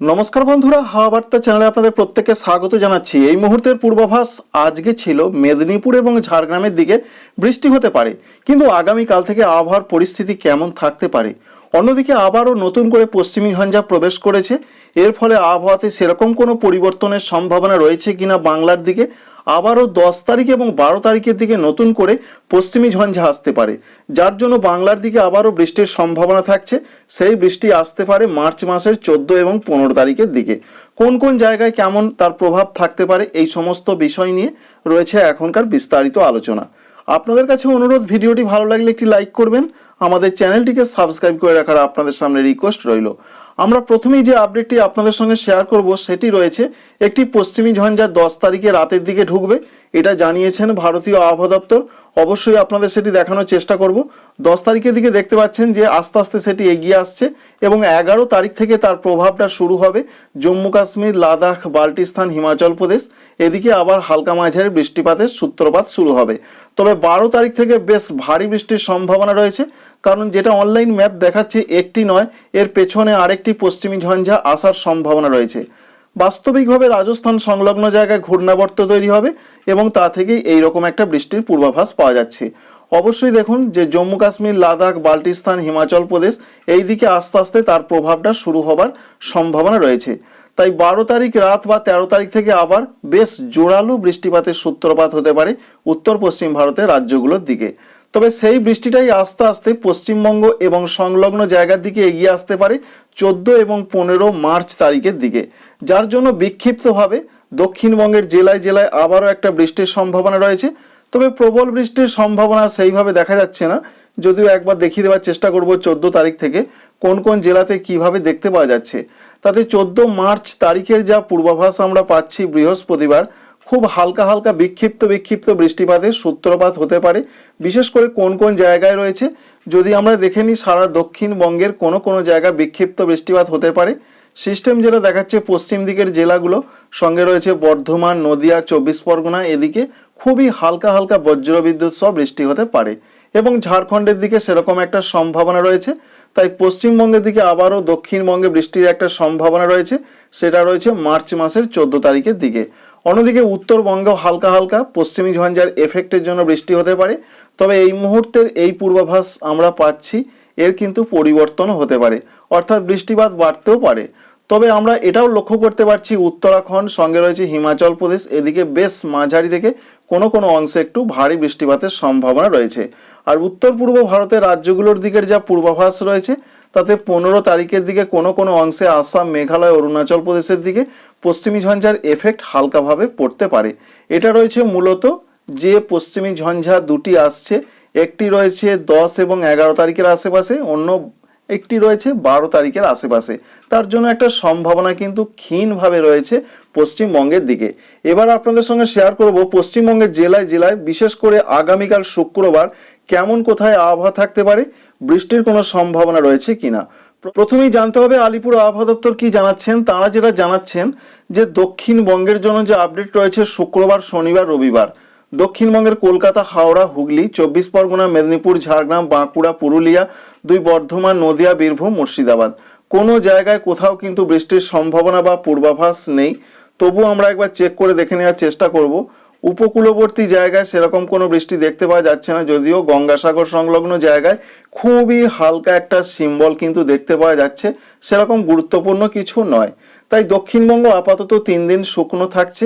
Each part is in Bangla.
নমস্কার বন্ধুরা, হাওয়া বার্তা চ্যানেলে আপনাদের প্রত্যেককে স্বাগত জানাচ্ছি। এই মুহূর্তের পূর্বাভাস আজকে ছিল মেদিনীপুর এবং ঝাড়গ্রামের দিকে বৃষ্টি হতে পারে, কিন্তু আগামীকাল থেকে আবহাওয়ার পরিস্থিতি কেমন থাকতে পারে? অন্যদিকে আবারও নতুন করে পশ্চিমী ঝঞ্ঝা প্রবেশ করেছে। এর ফলে আবহাওয়াতে সেরকম কোনো পরিবর্তনের সম্ভাবনা রয়েছে কিনা বাংলার দিকে? আবারও দশ তারিখ এবং বারো তারিখের দিকে নতুন করে পশ্চিমী ঝঞ্ঝা আসতে পারে, যার জন্য বাংলার দিকে আবারও বৃষ্টির সম্ভাবনা থাকছে। সেই বৃষ্টি আসতে পারে মার্চ মাসের চোদ্দ এবং পনেরো তারিখের দিকে। কোন কোন জায়গায় কেমন তার প্রভাব থাকতে পারে এই সমস্ত বিষয় নিয়ে রয়েছে এখনকার বিস্তারিত আলোচনা। আপনাদের কাছে অনুরোধ, ভিডিওটি ভালো লাগলে একটি লাইক করবেন। আমাদের চ্যানেলটিকে সাবস্ক্রাইব করে রাখার আপনাদের সামনে রিকোয়েস্ট রইল। আমরা প্রথমেই যে আপডেটটি আপনাদের সঙ্গে শেয়ার করব, সেটি রয়েছে, একটি পশ্চিমী ঝঞ্ঝা দশ তারিখে রাতের দিকে ঢুকবে। এটা জানিয়েছেন ভারতীয় আবহাওয়া দপ্তর। অবশ্যই আপনাদের সেটি দেখানোর চেষ্টা করব। দশ তারিখের দিকে দেখতে পাচ্ছেন যে আস্তে আস্তে সেটি এগিয়ে আসছে এবং এগারো তারিখ থেকে তার প্রভাবটা শুরু হবে জম্মু কাশ্মীর, লাদাখ, বাল্টিস্তান, হিমাচল প্রদেশ। এদিকে আবার হালকা মাঝারি বৃষ্টিপাতের সূত্রপাত শুরু হবে। তবে বারো তারিখ থেকে বেশ ভারী বৃষ্টির সম্ভাবনা রয়েছে। কারণ যেটা অনলাইন ম্যাপ দেখাচ্ছে একটি নয়, এর পেছনে আরেকটি পশ্চিমী ঝঞ্ঝা আসার সম্ভাবনা রয়েছে। বাস্তবিকভাবে রাজস্থান সংলগ্ন জায়গায় ঘূর্ণাবর্ত তৈরি হবে এবং তা থেকেই এই রকম একটা বৃষ্টির পূর্বাভাস পাওয়া যাচ্ছে। অবশ্যই দেখুন যে জম্মু কাশ্মীর, লাদাখ, বাল্টিস্তান, হিমাচল প্রদেশ এই দিকে আস্তে আস্তে তার প্রভাবটা শুরু হবার সম্ভাবনা রয়েছে। তাই বারো তারিখ রাত বা তেরো তারিখ থেকে আবার বেশ জোরালো বৃষ্টিপাতের সূত্রপাত হতে পারে উত্তর পশ্চিম ভারতের রাজ্যগুলোর দিকে। তবে সেই বৃষ্টিটাই আস্তে আস্তে পশ্চিমবঙ্গ এবং সংলগ্ন জায়গার দিকে এগিয়ে আসতে পারে চোদ্দ এবং পনেরো মার্চ তারিখের দিকে। যার জন্য বিক্ষিপ্তভাবে দক্ষিণবঙ্গের জেলায় জেলায় আবারও একটা বৃষ্টির সম্ভাবনা রয়েছে। তবে প্রবল বৃষ্টির সম্ভাবনা সেইভাবে দেখা যাচ্ছে না। যদিও একবার দেখিয়ে দেওয়ার চেষ্টা করব চোদ্দ তারিখ থেকে কোন কোন জেলাতে কীভাবে দেখতে পাওয়া যাচ্ছে। তাতে চোদ্দ মার্চ তারিখের যা পূর্বাভাস আমরা পাচ্ছি বৃহস্পতিবার খুব হালকা হালকা বিক্ষিপ্ত বিক্ষিপ্ত বৃষ্টিপাতের সূত্রপাত হতে পারে। বিশেষ করে কোন কোন জায়গায় রয়েছে, যদি আমরা দেখে নিই সারা দক্ষিণবঙ্গের কোনো কোনো জায়গা বিক্ষিপ্ত বৃষ্টিপাত হতে পারে। সিস্টেম যেটা দেখাচ্ছে পশ্চিম দিকের জেলাগুলো, সঙ্গে রয়েছে বর্ধমান, নদিয়া, চব্বিশ পরগনা, এদিকে খুবই হালকা হালকা বজ্রবিদ্যুৎ সহ বৃষ্টি হতে পারে এবং ঝাড়খণ্ডের দিকে সেরকম একটা সম্ভাবনা রয়েছে। তাই পশ্চিমবঙ্গের দিকে আবারও দক্ষিণবঙ্গে বৃষ্টির একটা সম্ভাবনা রয়েছে, সেটা রয়েছে মার্চ মাসের চোদ্দ তারিখের দিকে। অন্যদিকে উত্তরবঙ্গেও হালকা হালকা, পশ্চিমী ঝঞ্ঝার এফেক্টের জন্য বৃষ্টি হতে পারে। তবে এই মুহূর্তের এই পূর্বাভাস আমরা পাচ্ছি, এর কিন্তু পরিবর্তনও হতে পারে। অর্থাৎ বৃষ্টিপাত বাড়তেও পারে। তবে আমরা এটাও লক্ষ্য করতে পারছি, উত্তরাখণ্ড, সঙ্গে রয়েছে হিমাচল প্রদেশ, এদিকে বেশ মাঝারি থেকে কোনো কোনো অংশে একটু ভারী বৃষ্টিপাতের সম্ভাবনা রয়েছে। আর উত্তর পূর্ব ভারতের রাজ্যগুলোর দিকের যা পূর্বাভাস রয়েছে তাতে পনেরো তারিখের দিকে কোনো কোনো অংশে আসাম, মেঘালয়, অরুণাচল প্রদেশের দিকে পশ্চিমী ঝঞ্ঝার এফেক্ট হালকাভাবে পড়তে পারে। এটা রয়েছে মূলত যে পশ্চিমী ঝঞ্ঝা দুটি আসছে, একটি রয়েছে দশ এবং এগারো তারিখের আশেপাশে, অন্য একটি রয়েছে বারো তারিখের আশেপাশে। তার জন্য একটা সম্ভাবনা কিন্তু ক্ষীণভাবে রয়েছে পশ্চিমবঙ্গের দিকে। এবার আপনাদের সঙ্গে শেয়ার করব পশ্চিমবঙ্গের জেলায় জেলায় বিশেষ করে আগামীকাল শুক্রবার কেমন কোথায় আবহাওয়া থাকতে পারে, বৃষ্টির কোনো সম্ভাবনা রয়েছে কিনা? প্রথমেই জানতে হবে আলিপুর আবহাওয়া দপ্তর কি জানাচ্ছেন, তারা যেটা জানাচ্ছেন যে দক্ষিণবঙ্গের জন্য যে আপডেট রয়েছে শুক্রবার, শনিবার, রবিবার। দক্ষিণবঙ্গের কলকাতা, হাওড়া, হুগলি, চব্বিশ পরগনা, মেদিনীপুর, ঝাড়গ্রাম, বাঁকুড়া, পুরুলিয়া, দুই বর্ধমান, নদিয়া, বীরভূম, মুর্শিদাবাদ। কোনো জায়গায় কোথাও কিন্তু বৃষ্টির সম্ভাবনা বা পূর্বাভাস নেই। তবু আমরা একবার চেক করে দেখে নেওয়ার চেষ্টা করব। উপকূলবর্তী জায়গায় সেরকম কোনো বৃষ্টি দেখতে পাওয়া যাচ্ছে না, যদিও গঙ্গাসাগর সংলগ্ন জায়গায় খুবই হালকা একটা সিম্বল কিন্তু দেখতে পাওয়া যাচ্ছে, সেরকম গুরুত্বপূর্ণ কিছু নয়। তাই দক্ষিণবঙ্গ আপাতত তিন দিন শুকনো থাকছে,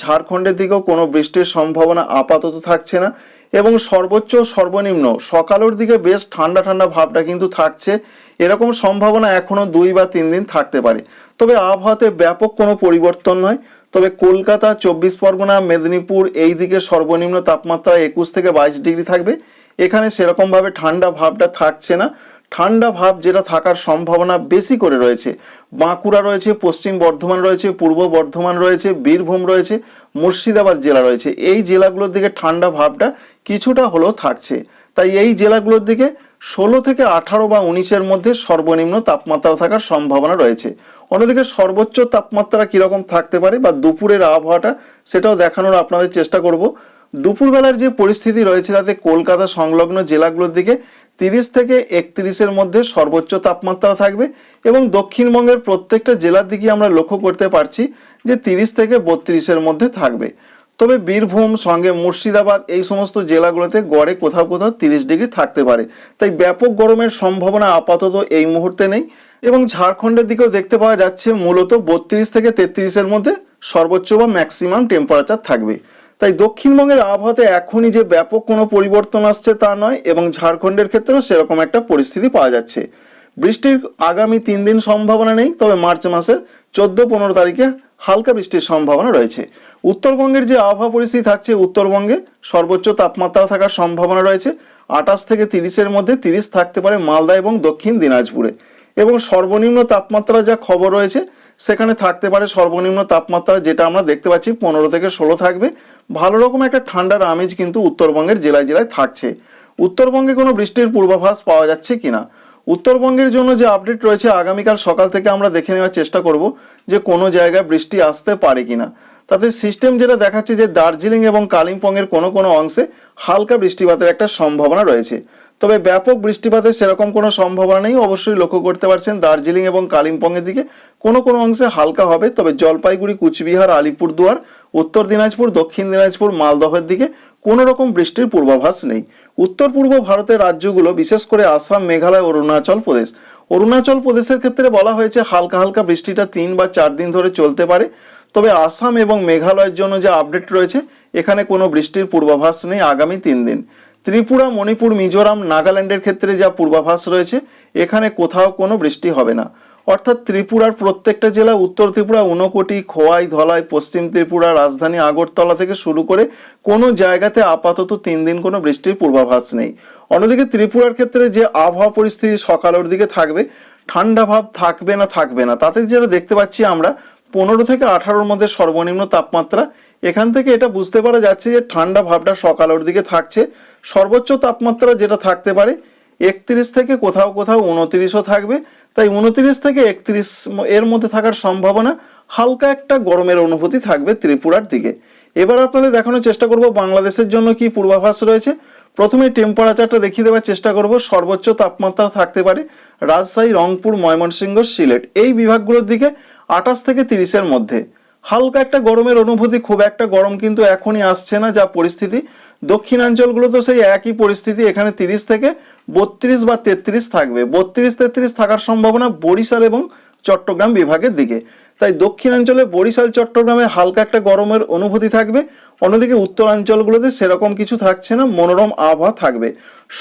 ঝাড়খণ্ডের দিকেও কোনো বৃষ্টির সম্ভাবনা আপাতত থাকছে না, এবং সর্বোচ্চ সর্বনিম্ন সকালের দিকে বেশ ঠান্ডা ঠান্ডা ভাবটা কিন্তু থাকছে, এরকম সম্ভাবনা এখনও দুই বা তিন দিন থাকতে পারে। তবে আবহাওয়াতে ব্যাপক কোনো পরিবর্তন নয় তবে কলকাতা, চব্বিশ পরগনা, মেদিনীপুর এই দিকে সর্বনিম্ন তাপমাত্রা একুশ থেকে বাইশ ডিগ্রি থাকবে। এখানে সেরকমভাবে ঠান্ডা ভাবটা থাকছে না। ঠান্ডা ভাব যেটা থাকার সম্ভাবনা বেশি করে রয়েছে। বাঁকুড়া রয়েছে, পশ্চিম বর্ধমান রয়েছে, পূর্ব বর্ধমান রয়েছে, বীরভূম রয়েছে, মুর্শিদাবাদ জেলা রয়েছে। এই জেলাগুলোর দিকে ঠান্ডা ভাবটা কিছুটা হলেও থাকছে। তাই এই জেলাগুলোর দিকে ষোলো থেকে আঠারো বা উনিশের মধ্যে সর্বনিম্ন তাপমাত্রা থাকার সম্ভাবনা রয়েছে। অন্যদিকে সর্বোচ্চ তাপমাত্রা কীরকম থাকতে পারে বা দুপুরের আবহাওয়াটা সেটাও দেখানোর আপনাদের চেষ্টা করব। দুপুরবেলার যে পরিস্থিতি রয়েছে তাতে কলকাতা সংলগ্ন জেলাগুলোর দিকে তিরিশ থেকে একত্রিশের মধ্যে সর্বোচ্চ তাপমাত্রা থাকবে এবং দক্ষিণবঙ্গের প্রত্যেকটা জেলার দিকে আমরা লক্ষ্য করতে পারছি যে তিরিশ থেকে বত্রিশের মধ্যে থাকবে। তবে বীরভূম, সঙ্গে মুর্শিদাবাদ এই সমস্ত জেলাগুলোতে গড়ে কোথাও কোথাও তিরিশ ডিগ্রি থাকতে পারে। তাই ব্যাপক গরমের সম্ভাবনা আপাতত এই মুহূর্তে নেই। এবং ঝাড়খণ্ডের দিকেও দেখতে পাওয়া যাচ্ছে মূলত বত্রিশ থেকে তেত্রিশের মধ্যে সর্বোচ্চ বা ম্যাক্সিমাম টেম্পারেচার থাকবে। তাই দক্ষিণবঙ্গের আবহাওয়াতে এখনই যে ব্যাপক কোনো পরিবর্তন আসছে তা নয় এবং ঝাড়খণ্ডের ক্ষেত্রেও সেরকম একটা পরিস্থিতি পাওয়া যাচ্ছে। বৃষ্টির আগামী তিন দিন সম্ভাবনা নেই, তবে মার্চ মাসের চোদ্দ পনেরো তারিখে হালকা বৃষ্টির সম্ভাবনা রয়েছে। উত্তরবঙ্গের যে আবহাওয়া পরিস্থিতি থাকছে, উত্তরবঙ্গে সর্বোচ্চ তাপমাত্রা থাকার সম্ভাবনা রয়েছে। আঠাশ থেকে তিরিশের মধ্যে তিরিশ থাকতে পারে মালদা এবং দক্ষিণ দিনাজপুরে। এবং সর্বনিম্ন তাপমাত্রা যা খবর রয়েছে, সেখানে থাকতে পারে সর্বনিম্ন তাপমাত্রা যেটা আমরা দেখতে পাচ্ছি পনেরো থেকে ষোলো থাকবে। ভালো রকম একটা ঠান্ডার আমেজ কিন্তু উত্তরবঙ্গের জেলায় জেলায় থাকছে। উত্তরবঙ্গে কোনো বৃষ্টির পূর্বাভাস পাওয়া যাচ্ছে কিনা? উত্তরবঙ্গের জন্য যে আপডেট রয়েছে, আগামীকাল সকাল থেকে আমরা দেখে নেওয়ার চেষ্টা করব যে কোনো জায়গায় বৃষ্টি আসতে পারে কিনা। তাতে সিস্টেম যেটা দেখাচ্ছে যে দার্জিলিং এবং কালিম্পংয়ের কোনো কোনো অংশে হালকা বৃষ্টিপাতের একটা সম্ভাবনা রয়েছে। তবে ব্যাপক বৃষ্টিপাতের সেরকম কোনো সম্ভাবনা নেই। অবশ্যই লক্ষ্য করতে পারছেন দার্জিলিং এবং কালিম্পংয়ের দিকে। কোনো কোনো অংশে হালকা হবে, তবে জলপাইগুড়ি, কুচবিহার, আলিপুরদুয়ার, উত্তর দিনাজপুর, দক্ষিণ দিনাজপুর, মালদহের দিকে কোনো রকম বৃষ্টির পূর্বাভাস নেই। উত্তর পূর্ব ভারতের রাজ্যগুলো, বিশেষ করে আসাম, মেঘালয়, অরুণাচল প্রদেশ। অরুণাচল প্রদেশের ক্ষেত্রে বলা হয়েছে হালকা হালকা বৃষ্টিটা তিন বা চার দিন ধরে চলতে পারে। তবে আসাম এবং মেঘালয়ের জন্য যে আপডেট রয়েছে, এখানে কোনো বৃষ্টির পূর্বাভাস নেই আগামী তিন দিন। ত্রিপুরা, মণিপুর, মিজোরাম, নাগাল্যান্ডের ক্ষেত্রে যা পূর্বাভাস রয়েছে, এখানে কোথাও কোনো বৃষ্টি হবে না। অর্থাৎ ত্রিপুরার প্রত্যেকটা জেলা উত্তর ত্রিপুরা, ঊনকোটি, খোয়াই, ধলাই, পশ্চিম ত্রিপুরা, রাজধানী আগরতলা থেকে শুরু করে কোনো জায়গাতে আপাতত তিন দিন কোনো বৃষ্টির পূর্বাভাস নেই। অন্যদিকে ত্রিপুরার ক্ষেত্রে যে আবহাওয়া পরিস্থিতি সকালের দিকে থাকবে, ঠান্ডা ভাব থাকবে না থাকবে না, তাতে যেটা দেখতে পাচ্ছি আমরা পনেরো থেকে আঠারোর মধ্যে সর্বনিম্ন তাপমাত্রা। এখান থেকে এটা বুঝতে পারা যাচ্ছে যে ঠান্ডা ভাবটা সকালের দিকে থাকছে। সর্বোচ্চ তাপমাত্রা যেটা থাকতে পারে, একত্রিশ থেকে কোথাও কোথাও উনত্রিশও থাকবে। তাই উনত্রিশ থেকে একত্রিশ এর মধ্যে থাকার সম্ভাবনা হালকা একটা গরমের অনুভূতি থাকবে ত্রিপুরার দিকে। এবার আপনাদের দেখানোর চেষ্টা করব বাংলাদেশের জন্য কি পূর্বাভাস রয়েছে। প্রথমে টেম্পারেচারটা দেখিয়ে দেওয়ার চেষ্টা করব, সর্বোচ্চ তাপমাত্রা থাকতে পারে রাজশাহী, রংপুর, ময়মনসিংহ, সিলেট। এই বিভাগগুলোর দিকে আঠাশ থেকে তিরিশের মধ্যে। হালকা একটা গরমের অনুভূতি, খুব একটা গরম কিন্তু এখনই আসছে না যা পরিস্থিতি। দক্ষিণাঞ্চলগুলো তো সেই একই পরিস্থিতি, এখানে তিরিশ থেকে বত্রিশ বা তেত্রিশ থাকবে। বত্রিশ তেত্রিশ থাকার সম্ভাবনা বরিশাল এবং চট্টগ্রাম বিভাগের দিকে। তাই দক্ষিণাঞ্চলে বরিশাল, চট্টগ্রামে হালকা একটা গরমের অনুভূতি থাকবে। অন্যদিকে উত্তরাঞ্চলগুলোতে সেরকম কিছু থাকছে না, মনোরম আবহাওয়া থাকবে।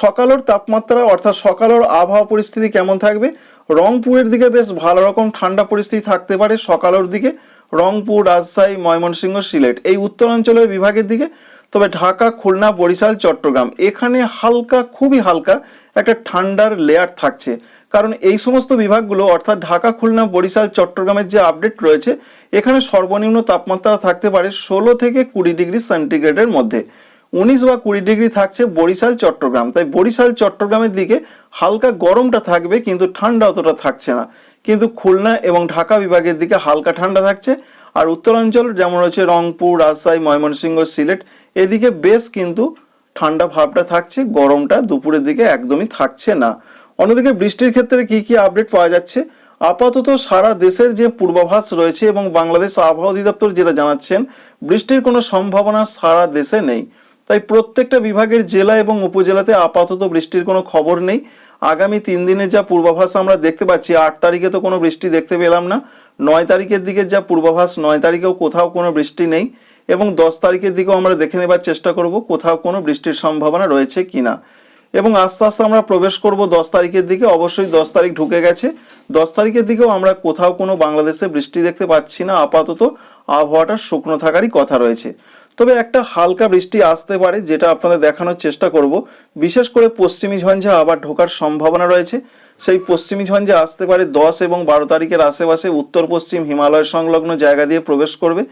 সকালের তাপমাত্রা অর্থাৎ সকালের আবহাওয়া পরিস্থিতি কেমন থাকবে? রংপুরের দিকে বেশ ভালো রকম ঠান্ডা পরিস্থিতি থাকতে পারে সকালের দিকে। রংপুর, রাজশাহী, ময়মনসিংহ, সিলেট এই উত্তরাঞ্চলের বিভাগের দিকে। তবে ঢাকা, খুলনা, বরিশাল, চট্টগ্রাম এখানে হালকা, খুবই হালকা একটা ঠান্ডার লেয়ার থাকছে। কারণ এই সমস্ত বিভাগগুলো, অর্থাৎ ঢাকা, খুলনা, বরিশাল, চট্টগ্রামের যে আপডেট রয়েছে, এখানে সর্বনিম্ন তাপমাত্রা থাকতে পারে ষোলো থেকে কুড়ি ডিগ্রি সেন্টিগ্রেডের মধ্যে। উনিশ বা কুড়ি ডিগ্রি থাকছে বরিশাল, চট্টগ্রাম। তাই বরিশাল, চট্টগ্রামের দিকে হালকা গরমটা থাকবে, কিন্তু ঠান্ডা অতটা থাকছে না। কিন্তু খুলনা এবং ঢাকা বিভাগের দিকে হালকা ঠান্ডা থাকছে। আর উত্তরাঞ্চল, যেমন রয়েছে রংপুর, রাজশাহী, ময়মনসিংহ, সিলেট, এদিকে বেশ কিন্তু ঠান্ডা ভাবটা থাকছে, গরমটা দুপুরের দিকে একদমই থাকছে না। অন্যদিকে বৃষ্টির ক্ষেত্রে কি কি আপডেট পাওয়া যাচ্ছে? আপাতত সারা দেশের যে পূর্বাভাস রয়েছে এবং বাংলাদেশ আবহাওয়া অধিদপ্তর যেটা জানাচ্ছেন, বৃষ্টির কোনো সম্ভাবনা সারা দেশে নেই। তাই প্রত্যেকটা বিভাগের জেলা এবং উপজেলাতে আপাতত বৃষ্টির কোনো খবর নেই। আগামী তিন দিনের যা পূর্বাভাস আমরা দেখতে পাচ্ছি, আট তারিখে তো কোনো বৃষ্টি দেখতে পেলাম না। নয় তারিখের দিকে যা পূর্বাভাস, নয় তারিখেও কোথাও কোনো বৃষ্টি নেই এবং দশ তারিখের দিকেও আমরা দেখে নেবার চেষ্টা করব কোথাও কোনো বৃষ্টির সম্ভাবনা রয়েছে কিনা। এবং আস্তে আস্তে আমরা প্রবেশ করব দশ তারিখের দিকে। অবশ্যই দশ তারিখ ঢুকে গেছে। দশ তারিখের দিকেও আমরা কোথাও কোনো বাংলাদেশে বৃষ্টি দেখতে পাচ্ছি না। আপাতত আবহাওয়াটা শুকনো থাকারই কথা রয়েছে। তবে একটা হালকা বৃষ্টি আসতে পারে, যেটা আপনাদের দেখানোর চেষ্টা করব। বিশেষ করে পশ্চিমী ঝঞ্ঝা আবার ঢোকার সম্ভাবনা রয়েছে। সেই পশ্চিমী ঝঞ্ঝা আসতে পারে দশ এবং বারো তারিখের আশেপাশে উত্তর পশ্চিম হিমালয় সংলগ্ন জায়গা দিয়ে প্রবেশ করবে,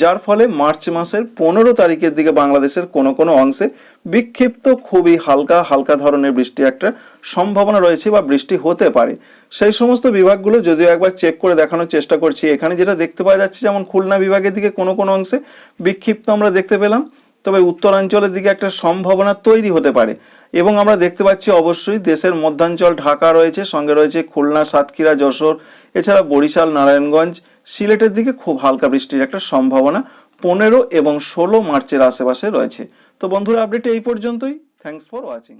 যার ফলে মার্চ মাসের পনেরো তারিখের দিকে বাংলাদেশের কোনো কোনো অংশে বিক্ষিপ্ত খুবই হালকা হালকা ধরনের বৃষ্টি একটা সম্ভাবনা রয়েছে বা বৃষ্টি হতে পারে। সেই সমস্ত বিভাগগুলো যদিও একবার চেক করে দেখানোর চেষ্টা করছি, এখানে যেটা দেখতে পাওয়া যাচ্ছে যেমন খুলনা বিভাগের দিকে কোনো কোনো অংশে বিক্ষিপ্ত আমরা দেখতে পেলাম তবে উত্তরাঞ্চলের দিকে একটা সম্ভাবনা তৈরি হতে পারে। এবং আমরা দেখতে পাচ্ছি অবশ্যই দেশের মধ্যাঞ্চল, ঢাকা রয়েছে, সঙ্গে রয়েছে খুলনা, সাতক্ষীরা, যশোর, এছাড়া বরিশাল, নারায়ণগঞ্জ, সিলেটের দিকে খুব হালকা বৃষ্টির একটা সম্ভাবনা পনেরো এবং ষোলো মার্চের আশেপাশে রয়েছে। তো বন্ধুরা আপডেট এই পর্যন্তই। Thanks for watching